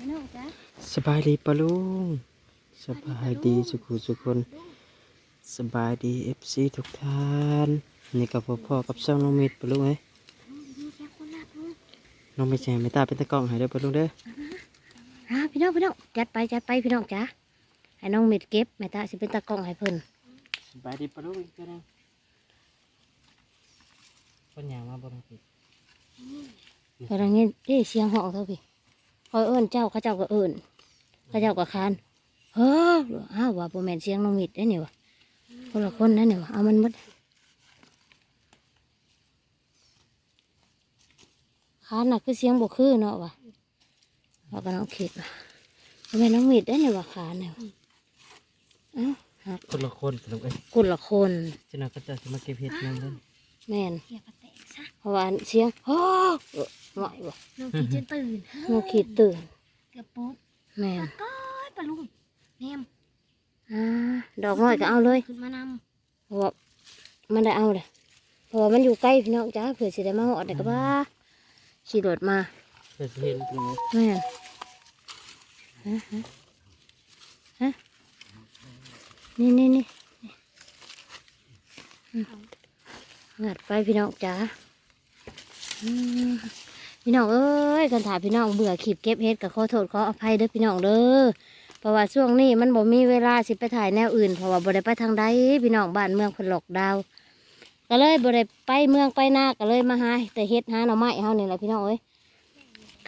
พี่น้องจ้ะสบายดีปะลุงสบายดีสุขุสุกคนสบายดีเอฟซีทุกท่านนี่กับพ่อพ่อกับเจ้าน้องมิดปะลุงเอ้ยดูแค่คนหน้าลุงน้องไม่แจงไม่ตาเป็นตะกล้องให้เด้อปะลุงเด้ออ่าพี่น้องพี่น้องจัดไปจัดไปพี่น้องจ้ะให้น้องมิดเก็บแม่ตาสิเป็นตากล้องให้เพิ่นสบายดีปะลุงก็ได้คนยางมาบ่ต้องปิดกำลังเงี้ยเอ๊ะเสียงห้องเท่าพี่ คอยเอิ้นเจ้าเขาเจ้าก็เอิ้นเขาเจ้าก็คานเฮ้ออ้าวว่าบ่แม่นเสียงน้องมิดได้เนี่ยวะคนละคนนั่นเนี่ยวะเอามันหมดคานน่ะคือเสียงบ่คือเนาะวะว่าก็น้องคิดว่าบ่แม่นน้องมิดได้เนี่ยวะคานเนี่ยวะเอ้าหักคนละคนปะลุงเอ้ยคนละคนเจ้าน้าก็จะสิมาเก็บเห็ดนั่นเด้อแม่น เฮียกระแตกซะเพราะว่าเสียงโอ้เออไหวบ่น้องกินจนตื่นงูขีดตื่นเกือบปุ๊บแม่นก้อยปลาลุงแนมอ่าดอกน้อยก็เอาเลยขึ้นมานเพราะว่ามันได้เอาเลยเพราะว่ามันอยู่ใกล้พี่น้องจ้าเผื่อสิได้มาหอดได้ก็บ้าขี่รถมาเพื่อสิเห็นปะลุงเอ้ยแม่นฮะฮะฮะนี่นี่นี่อืมงัดไปพี่น้องจ้าอืม พี่น้องเอ้ยกันถามพี่น้องเบื่อขีบเก็บเฮ็ดก็ขอโทษขออภัยเด้อพี่น้องเด้อเพราะว่าช่วงนี้มันบ่มีเวลาสิไปถ่ายแนวอื่นเพราะว่าบ่ได้ไปทางใดพี่น้องบ้านเมืองเพิ่นล็อกดาวน์ก็เลยบ่ได้ไปเมืองไปหน้าก็เลยมาหาแต่เฮ็ดหาหน่อไม้เฮานี่แหละพี่น้องเอ้ย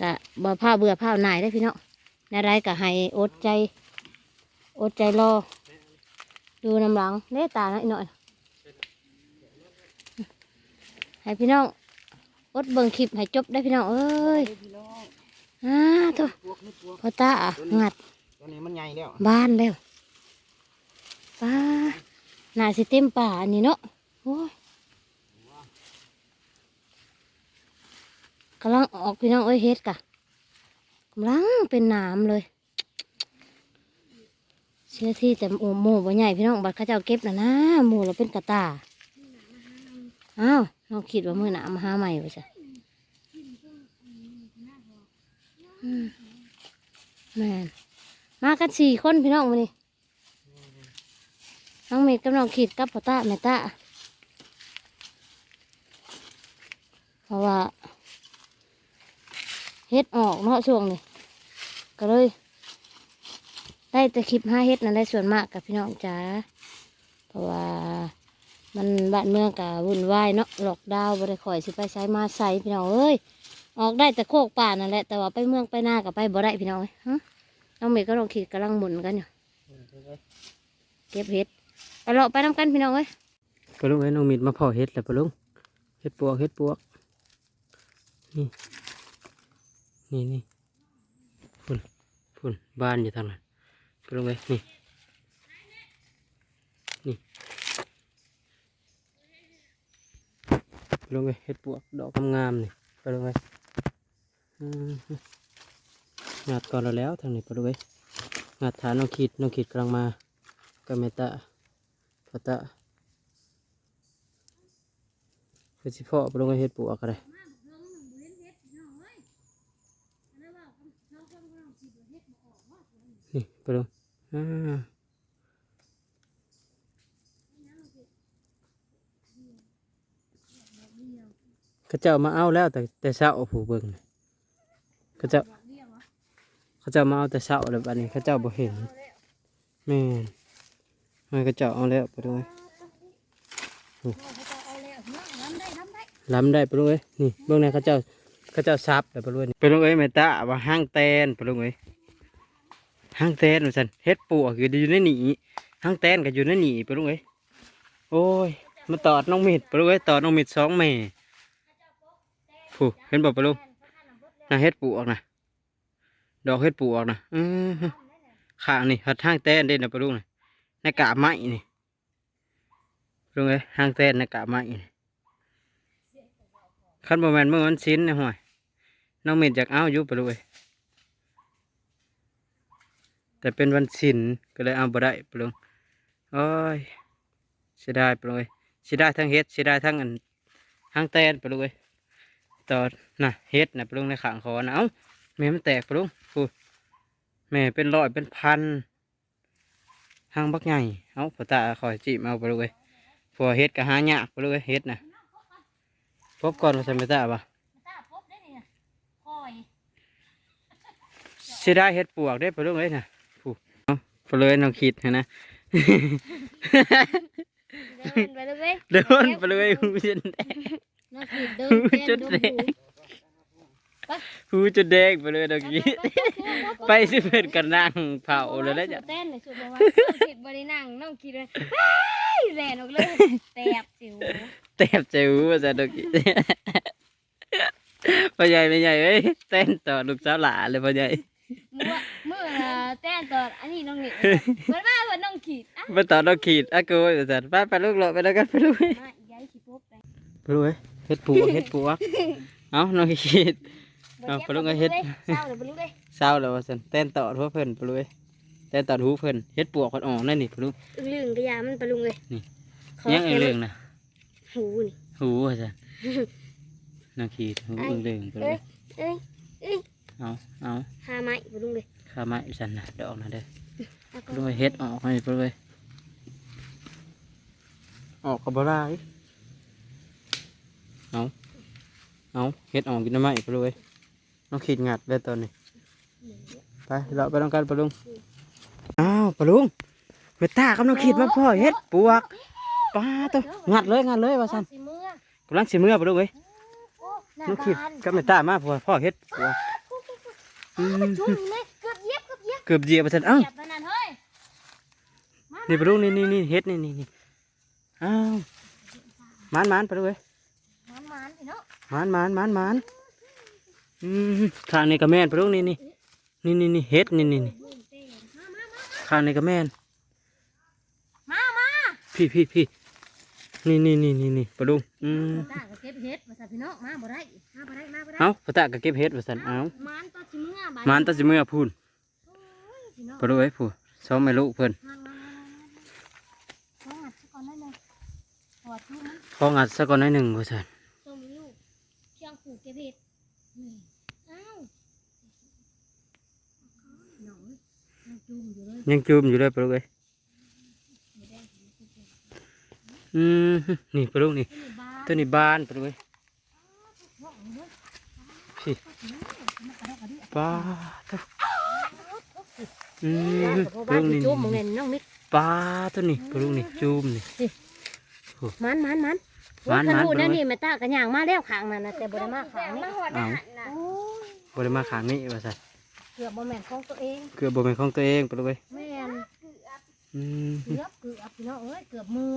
กะบ่ผ้าเบื่อผ้าหน่ายได้อพี่น้องในไรกะให้อดใจ อดใจรอดูน้ำหลังเล่ตาหน่อยหน่อยให้พี่น้อง ดเบิ่งคลิปให้จบได้อพี่น้องเอ้ยอ่าโตัวพอตาอะงัดตอนนี้มันใหญ่แล้วบ้านแล้วป้าหน่าสิเต็มป่าอันนี้เนาะโอ้ยกำลังออกพี่น้องเอ้ยเฮ็ดกะกำลังเป็นหนามเลย เชื่อที่แต่โอ้โหบ่ใหญ่พี่น้องบัดเขาเจ้าเก็บนะนะหมูเราเป็นกระตาอ้าวเราคิดว่ามือหนามาหาใหม่ไปจ้ะอืม แม่นมากันสี่คนพี่น้องมานี่น้องเมย์กับน้องขีดกับพ่อตาแม่ตาเพราะว่าเฮ็ดออกเนาะช่วงนี้ก็เลย ได้แต่คลิปห้าเฮ็ดนั่นได้ส่วนมากกับพี่น้องจ๋าเพราะว่ามันบ้านเมืองกับวุ่นวายเนาะหลอกดาวบริข่อยสิไปใช้มาใส่พี่น้องเอ้ย ออกได้แต่โคกป่านั่นแหละ แต่ว่าไปเมืองไปหน้ากับไปบ่ได้พี่น้องเอ้ยฮะน้องเมย์ก็ลองขีดกำลังหมุนกันอยู่เก็บเห็ดไปเลาะไปน้ำกันพี่น้องเอ้ยปลุงเอ้น้องมิดมาเผาเห็ดแล้วปลุงเห็ดปวกเห็ดปวกนี่นี่นี่พุ่นพุ่นบ้านอยู่ทางนั้นปลุงเอ้นี่นี่ปลุงเอ้เห็ดปวกดอกงามๆนี่ปลุงเอ้ งาดก่อนเราแล้วทางนี้ปะลุงเอ้ยงาดฐานน้องขีดน้องขีดกำลังมาก็เมตตาพตะคือสิพ่อไปลงไปเฮ็ดปลวกอะไรนี่ไปลงอ่าเขาเจ้ามาเอาแล้วแต่แต่เช้าผู้เบิ่งนะ เขาเจ้าเขาเจ้ามาเอาแต่เช้าแล้วบัดนี้เขาเจ้าบ่เห็นแม่นมันเขาเจ้าเอาแล้วไปลงไปล้ำได้ไปะลุงเอ้ยนี่เบื้องในเขาเจ้าเขาเจ้าซับแต่ปะลุงเอ้ยปะลุงเอ้ยแม่ตาว่าห้างแตนไปะลุงเอ้ยห้างแตนว่าซั่นเฮ็ดปวกอยู่อยู่ในหนีห้างแตนก็อยู่ในหนีไปะลุงเอ้ยโอ้ยมาตอดน้องมิดไปะลุงเอ้ยตอดน้องมิดสองแม่ผู้เห็นบ่ปะลุง น่ะเฮ็ดปวกน่ะดอกเฮ็ดปวกน่ะอือขางนี่หัดห้างแตนเด้นะปะลุงน่ะในกาบไม้นี่ปลุงเอ้ยห้างแตนในกาบไม้นี่คันบ่แม่นเมื่อวันชิ้นนะห่วยน้องเม็ดอยากเอาอยู่ปะลุยแต่เป็นวันศิลก็เลยเอาบ่ได้ปะลุงโอ้ยเสียดายปะลุยเสียดายทั้งเฮ็ดเสียดายทั้งอันทั้งแตนปะลุย ต่อน่ะเฮ็ดน่ะปะลุงในขางคอนะเอ้าแม่มันแตกปะลุงพูแม่เป็นร้อยเป็นพันหางบักใหญ่เอาพอตาคอยจีบเอาไปเลยพอเฮ็ดก็หายากไปเลยเฮ็ดนะพบก่อนว่าใช่ไหมตาปะตาพบได้เนี่ยคอยเสียดายเฮ็ดปวกได้ไปเลยนะผู้เอาไปเลยน้องคิดนะนะเดินไปเลยเว้ยเดินไปเลยหูจนแดง น้องขีดเดินหูเต้นจนดูแดงหูจนแดงไปเลยน้องคิดไปสิเพิ่นก็นั่งเผาเลยแล้วจ้ะเต้นเลยสุดเลยว่าน้องขีดบรินั่งน้องขีดเลยว้ายแหลนออกเลยแตบสิวเต็บใจหูว่าจะน้องคิดพ่อใหญ่ไม่ใหญ่เอ้ยเต้นต่อลูกสาวหลาเลยพ่อใหญ่เมื่อเมื่อเต้นตอนอันนี้น้องนี่เหมือนว่าเหมือนน้องขีดอะมาต่อน้องขีดอะกูว่าจะไปไปลูกหลอไปแล้วกันไปลูกมาอีกย้ายขี้ปุ๊บไปไปลูกเอ้ย เฮ็ดปวกเฮ็ดปวกเอาน้องขีดเอาไปลงไอ้เฮ็ดเศร้าเลยไปลุงเลยเศร้าแล้วว่าซั่นเต้นต่อทั่วเพิ่นไปลูกเอ้ยเต้นต่อหูเพิ่นเฮ็ดปวกคนออกนั่นนี่ไปลูกลึงกระยามันไปลุงเลยนี่ขอยังไอ้เรื่องน่ะหูนี่หูว่าซั่นน้องขีดหูเรื่องๆไปลูกเอ้ยเอ้ยเอาเอาหาไม้ไปลุงเลยข้ามาอีซั่นน่ะดอกน่ะเด้อเอาไปก็ลูกเอ้ยเฮ็ดออกให้ไปลูกเอ้ยออกก็บ่ได้เอา เอาเฮ็ดออกกินได้ไหมไปลูกเอ้ยน้องขีดงัดได้ตอนนี้ไปเราไปต้องการปลาลุงอ้าวปลาลุงเวตากับน้องขีดมาพ่อเฮ็ดปวกปลาตัวงัดเลยงัดเลยว่าซั่นสิเมื่อกำลังสิเมื่อปลาลุงเอ้ยโอ้หน้าน้องขีดบ้านกับเวตามาพ่อพ่อเฮ็ดปวกอืมจุ่มเลยเกือบเหย็บเกือบเหย็บเกือบเหยียบว่าซั่นเอ้าเหยียบไปนั่นเฮ้ยนี่ปลาลุงนี่นี่นี่เฮ็ดนี่นี่นี่อ้าวหมานหมานปลาลุงเอ้ยมันมันพี่เนาะห มานหมานหมานหมานอืมข้างนี้ก็แม่นปลาลุงนี่นี่นี่นี่นี่เฮ็ดนี่นี่นี่บุ้งเต้มามามาข้างนี้ก็แม่นมามาพี่พี่พี่นี่นี่นี่นี่นี่ปลาลุงอืมตาก็เก็บเห็ดมาใส่พี่น้องมาบ่ได้มาบ่ได้มาบ่ได้เอ้าพระตาก็เก็บเฮ็ดว่าซั่นเอ้ามันตัวสิเมื่อบ่ายมันตัดสิเมื่อพูนพี่น้องปรู้ไว้ผู้ซ้อมไม่รู้เพิ่นมามามามามามาก่อนได้เลยถอดทุกมันของอัดสักก่อนหน่อยหนึ่งว่าซั่น ส่งลูกเชียงขู่เก็บเห็ดนี่อ้าวหนองยังจุ่มอยู่เลยยังจุ่มอยู่เลยปรู้ไว้อืมนี่ปรู้นี่ตัวนี้บ้าตัวนี้บานปรู้ไว้ว่องเลยพี่มากระดกกระดิ่งปลาตัวอืมปบ้านรู้นี่จุ่มมองเล่นน้องมิกปลาตัวนี้ปรู้นี่จุ่มนี่มันมันมัน มันมันพูดปรู้นะไว้นี่แม่ตากันย่างมาแล้วขางนั่นนะแต่บ่ได้มาขางนี่เอาโอ้ยบ่ได้มาขางนี้ว่าซั่นเกือบบ่แม่นของตัวเองเกือบบ่เป็นของตัวเองปรู้ไว้แม่นอืมเกือบเกือบพี่น้องเอ้ยเกือบมือ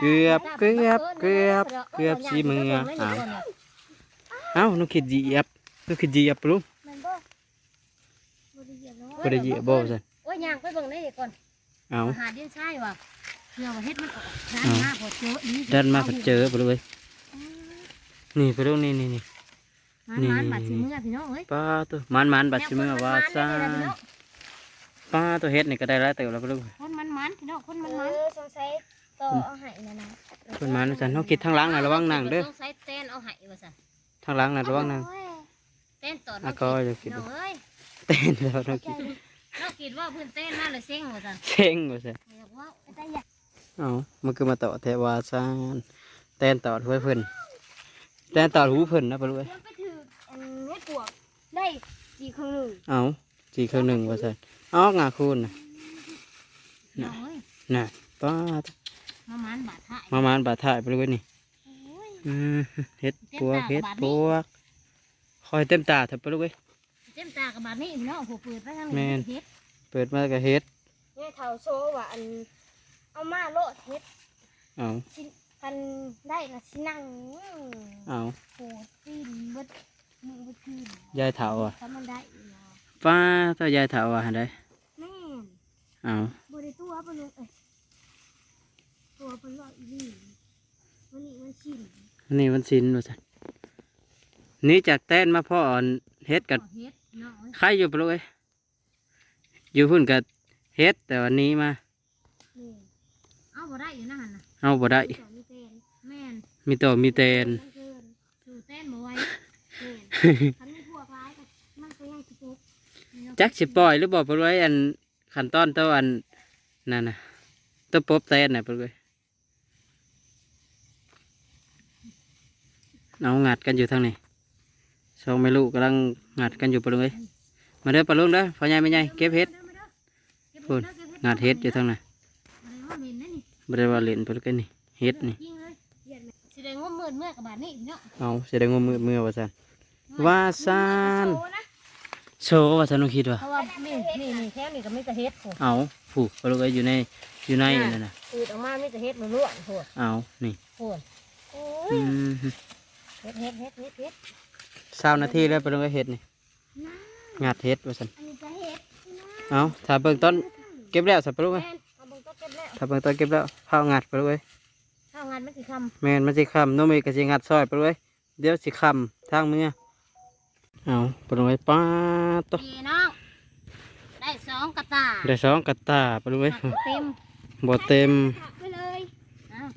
เกือบเกือบเกือบเกือบสิมืออ้าวเอ้าน้องคิดเหยียบน้องคิดเหยียบปรู้แม่นบ่บ่ได้เหยียบเนาะบ่ได้เหยียบบ่ว่าซั่นโอ้ยย่างไปเบิ่งได้ก่อนเอาหาดินทรายว่ะ เผื่อว่าเฮ็ดมันออกด้านเอาหน้าพอเจอดีดันมาก็เจอปรู้ไว้นี่ปรู้นี่นี่นี่มันนี่มันบัดสิมือพี่น้องเอ้ยปลาตัวมันมันบัดชิมือว่าซ่าย่งคนมันๆเด้อพี่น้องปลาตัวเฮ็ดนี่ก็ได้หลายเติบแล้วปลูกคนมันมันๆพี่น้องคนมันมันสงสัยต่อเอาให้นะนะเพิ่นมานะจันเฮาคิดทางหลังน่ะระวังนั่งเด้อต้องใส่เต้นเอาให้ว่าซั่นทางหลังน่ะระวังนั่งโอ้ยเต้นต่ออะก็อย่าคิดน้องเอ้ยเต้นแล้วเนาะคิดน้องคิดว่าเพิ่นเต้นมาเลยเซ็งว่าซั่นเซ็งว่าซั่น เรียกว่าแต่อยากเอ้ามันคือมาต่อแทว่าซ่านเต้นต่อห้วยเพิ่นเต้นต่อหูเพิ่นนะปลูกเอ้ยเดี๋ยวไปถืออันเม็ดปวกได้สี่ครึ่งหนึ่งเอ้าจีเครื่องหนึงว่าซั่นออกงาคูณน่ะน้องเอ้ยน่ะปลาตัวมามันบาดหายมามันบาดถ่ายปลูกเอ้ยนี่โอ้ยอืมเฮ็ดปวกเฮ็ดปวกคอยเต็มตาเถอะปลูกเอ้ยเต็มตากับบาดนี้พี่น้องโหเปิดไปทางแม่นี้นเฮ็ดเปิดมาก็เฮ็ดแม่เท่าโซว่าอัน เอามาโลดเฮ็ดเอ้าสิกันได้นะสินั่งเอ้าโหตีนเบิดมือเบิดคืนยายเถาอะถ้ามันได้อีกแล้วป้าตัวยายเถาอะหันได้แม่นเอาบริตัวปะลุงเอ้ยตัวเป็นว่าอีนี่วันนี้มันชินอันนี้มันสินว่าสันนี่จากแต้นมาพ่ออ่อนเฮ็ดกับเอาเฮ็ดพี่น้องเอ้ยใครอยู่ปะลูกเอ้ยอยู่พุ่นกับเฮ็ดแต่วันนี้มานี่เอา บ่ได้อยู่นะหั่นน่ะเอาบ่ได้สองมีเตนแม่นมีต่อมีแตนมันเกินสู่เต้นบ่ไหวนี่คันมีพวกร้ายกันมันก็ยังสิปุ๊บนี่เนาะจักสิปล่อยหรือบอกไปไว้อันขั้นตอนตัวอันนั่นนะตัวปบแตนน่ะไปเลยเอางัดกันอยู่ทางนี้สองไม่ลูกกำลังงัดกันอยู่ไปเลยมาเด้อปลาลุงเด้อพ่อใหญ่ไม่ใหญ่เก็บเห็ดพูดงัดเห็ดอยู่ทางนั้น บริวารเล่นไปเลยนี่เห็ดนี่ยิงเลยเหยียดแม่สิได้งมมืดเมื่อกระบาดนี่เนาะเอาเสียดายงมมือมือว่าสันว่าสันโชว์นะโชว์ว่าสันน้องคิดว่าเพราะว่านี่นี่นี่แค่นี้ก็มีแต่เฮ็ดโหเอาผูกปลาลุงเอ้ยอยู่ในอยู่ในนั่นน่ะอืดออกมามีแต่เฮ็ดล้วนๆโหเอานี่โหโอ้อืยมเฮ็ดเฮ็ดเฮ็ดเฮ็ดเฮ็ดเศร้านาทีแล้วปลาลุงเอ้ยเห็ดนี่งัดเห็ดว่าสันอันนี้จะเห็ดเอาถ้าเบิ่งต้นเก็บแล้วสับปะลุงเอ้ยแม่นเอาเบิ่งก็เก็บแล้ว ถ้าเบิ่งต้นเก็บแล้วเผางัดปลาลุงเอ้ยข้าวงานมันสิคแม่นมันสิคำโนมีก็สิงัดซอยปลาลุงเอ้ยเดี๋ยวสิคำทางมือเอาปลาลุงเอ้ยป้าดตำพี่น้องได้สองกระตาได้สองกระตาปลาลุงเอ้ยเต็มบ่เต็มไปเลยอ้าว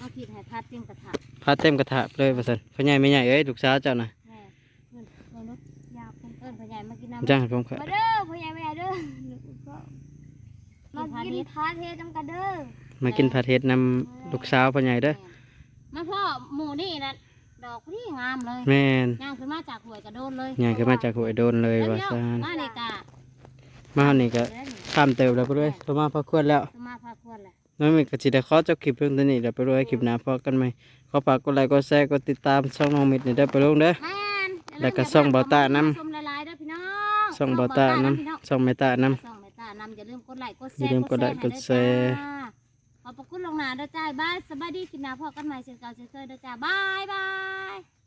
มาผิดให้พัดเต็มกระถางพาเต็มกระทะเลยว่าสันพ่อใหญ่ไม่ใหญ่เอ้ยลูกสาวเจ้าน่ะแม่เงินเงินรถยาวเพิ่นเอิ้นพ่อใหญ่มากินน้ำจ้างให้ผมค่ะมาเด้อพ่อใหญ่แม่เด้อ มากินพาเทน้ำกันเด้อมากินผัดเห็ดนำลูกสาวพ่อใหญ่เด้อมาพ่อหมูนี่นะดอกนี่งามเลยแม่นย่างขึ้นมาจากหวยกระโดนเลยใหญ่ขึ้นมาจากหัวยโดนเลยว่าซานมาเลยกะมานี่ก็ข้ามเติบแล้วไปด้วยโทรมาพักควรแล้วมาพาควรแหละน้องมีก็สิได้ขอจบคลิปเพียงเท่านี้แล้วไปด้วยคลิปหน้าพอกันไหมขอฝากกดไลค์กดแชร์กดติดตามช่องน้องมิดนี่ได้อไปลงเด้อแม่นแล้วก็ส่องเบาตานำชมหลายๆเด้อพี่น้องช่องเบาตาน้ำช่องเมตาน้ส่ องเบาตานำอย่าลืมกดไลค์กดแชอย่าร์ลืมกดไลค์กดแชร์ขอบพระคุณลงหนาเด้อจ้าบายสบายดีกินหนาพอกันใหม่เช่นเก่าเช่นเคยเด้อจ้าบายบาย